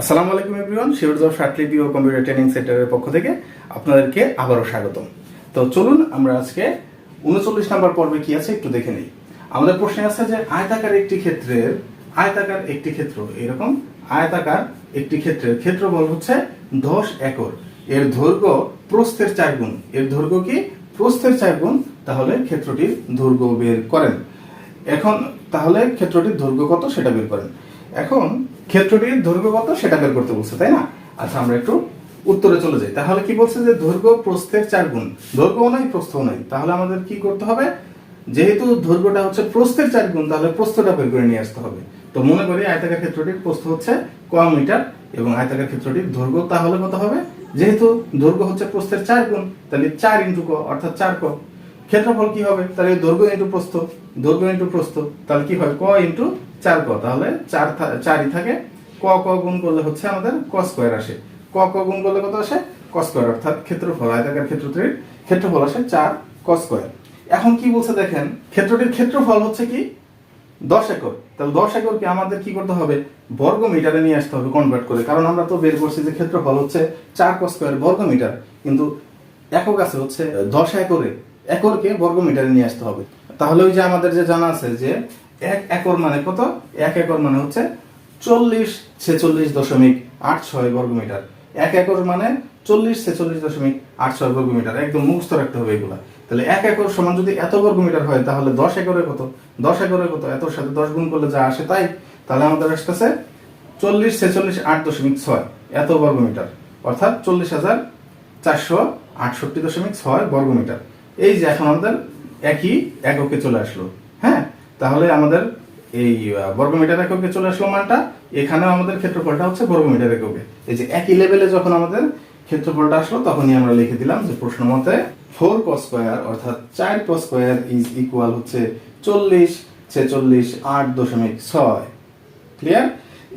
আসসালামু আলাইকুম এভরিওয়ান শিওরজ অফ শার্টলিপি ও কম্পিউটার ট্রেনিং সেন্টারের পক্ষ থেকে আপনাদেরকে আবারও স্বাগতম। তো চলুন আমরা আজকে উনচল্লিশ নাম্বার পর্বে কি আছে একটু দেখে নিই। আমাদের প্রশ্নে আছে যে আয়তাকার একটি ক্ষেত্রের, আয়তাকার একটি ক্ষেত্র, এরকম আয়তাকার একটি ক্ষেত্রের ক্ষেত্রফল হচ্ছে দশ একর। এর দৈর্ঘ্য প্রস্থের চার গুণ। এর দৈর্ঘ্য কি? প্রস্থের চার গুণ, তাহলে ক্ষেত্রটির দৈর্ঘ্য বের করেন। এখন তাহলে ক্ষেত্রটির দৈর্ঘ্য কত সেটা বের করেন। এখন ক্ষেত্রটির দৈর্ঘ্য কত সেটা বের করতে বলছে, তাই না? আচ্ছা আমরা একটু উত্তরে চলে যাই। তাহলে কি বলছে যে দৈর্ঘ্য প্রস্থের চার গুণ? দৈর্ঘ্যও নাই, প্রস্থও নাই। তাহলে আমাদের কি করতে হবে? যেহেতু দৈর্ঘ্যটা হচ্ছে প্রস্থের চার গুণ, তাহলে প্রস্থটা বের করে নিয়ে আসতে হবে। তো মনে করি আয়তাকার ক্ষেত্রটির প্রস্থ হচ্ছে ক মিটার এবং আয়তাকার ক্ষেত্রটির দৈর্ঘ্য তাহলে কত হবে? যেহেতু দৈর্ঘ্য হচ্ছে প্রস্থের চার গুণ, তাহলে চার ইন্টু ক, অর্থাৎ চার ক। ক্ষেত্রফল কি হবে? তাহলে দৈর্ঘ্য ইন্টু প্রস্থ, দৈর্ঘ্য ইন্টু প্রস্থ, তাহলে কি হয়? ক ইন্টু চার ক, তাহলে চার চারই থাকে। ক ক গুণ করলে হচ্ছে আমাদের ক স্কোয়ার আসে। ক ক গুণ করলে কত আসে? ক স্কোয়ার অর্থাৎ ক্ষেত্রফল, আয়তাকার ক্ষেত্রটির ক্ষেত্রফল আসে চার ক স্কোয়ার এখন কি বলছে দেখেন, ক্ষেত্রটির ক্ষেত্রফল হচ্ছে কি? দশ একর তাহলে দশ একরকে আমাদের কি করতে হবে? বর্গ মিটারে নিয়ে আসতে হবে কনভার্ট করে। কারণ আমরা তো বের করছি যে ক্ষেত্রফল হচ্ছে চার ক স্কোয়ার বর্গ মিটার কিন্তু একক আছে হচ্ছে দশ একরে। একরকে বর্গ মিটারে নিয়ে আসতে হবে। তাহলে ওই যে আমাদের যে জানা আছে যে এক একর মানে কত? এক একর মানে হচ্ছে চল্লিশ ছেচল্লিশ দশমিক আট ছয় বর্গ মিটার এক একর মানে চল্লিশ ছেচল্লিশ দশমিক আট ছয় বর্গ মিটার একদম মুখস্থ রাখতে হবে এগুলা। তাহলে এক একর সমান যদি এত বর্গ মিটার হয়, তাহলে দশ একরে কত? দশ একরে কত? এত সাথে দশ গুণ করলে যা আসে তাই? তাহলে আমাদের আসতেছে চল্লিশ ছেচল্লিশ আট দশমিক ছয় এত বর্গ মিটার অর্থাৎ চল্লিশ হাজার চারশো আটষট্টি দশমিক ছয় বর্গ মিটার এই যে এখন আমাদের একই এককে চলে আসলো হ্যাঁ? তাহলে আমাদের এই বর্গমিটার এককে চলে আসলো মানটা, এখানেও আমাদের ক্ষেত্রফলটা হচ্ছে বর্গমিটার এককে। এই যে একই লেভেলে যখন আমাদের ক্ষেত্রফলটা আসলো, তখনই আমরা লিখে দিলাম যে প্রশ্ন মতে ফোর ক স্কোয়ার অর্থাৎ চার ক স্কোয়ার ইজ ইকুয়াল হচ্ছে চল্লিশ ছেচল্লিশ আট দশমিক ছয়। ক্লিয়ার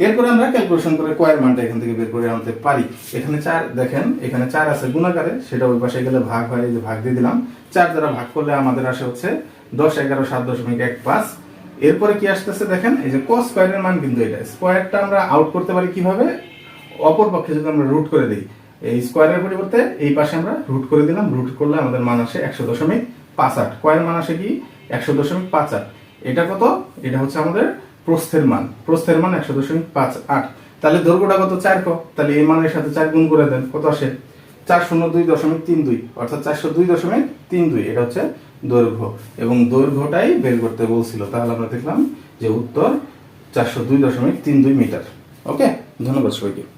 এরপরে আমরা ক্যালকুলেশন করে কয়ের মানটা এখান থেকে বের করে আনতে পারি। এখানে চার, দেখেন, এখানে চার আছে গুণাকারে, সেটা ওই পাশে গেলে ভাগ হয় যে ভাগ দিয়ে দিলাম। চার দ্বারা ভাগ করলে আমাদের আসে হচ্ছে দশ এগারো সাত দশমিক এক পাঁচ। এরপরে কি আসতেছে দেখেন, এই যে কস স্কোয়ারের মান কিন্তু এটা। স্কোয়ারটা আমরা আউট করতে পারি কীভাবে? অপর পক্ষে যদি আমরা রুট করে দিই, এই স্কোয়ারের পরিবর্তে এই পাশে আমরা রুট করে দিলাম রুট করলে আমাদের মান আসে একশো দশমিক পাঁচ আট। কয়ের মান আসে কি? একশো দশমিক পাঁচ আট। এটা কত? এটা হচ্ছে আমাদের প্রস্থের মান। প্রস্থের মান একশো দশমিক পাঁচ আট। তাহলে দৈর্ঘ্যটা কত? চার ক। তাহলে এই মানের সাথে চার গুণ করে দেন, কত আসে? চার শূন্য দুই দশমিক তিন দুই, অর্থাৎ চারশো দুই দশমিক তিন দুই। এটা হচ্ছে দৈর্ঘ্য। এবং দৈর্ঘ্যটাই বের করতে বলছিল। তাহলে আমরা দেখলাম যে উত্তর চারশো দুই দশমিক তিন দুই মিটার। ওকে? ধন্যবাদ সবাইকে।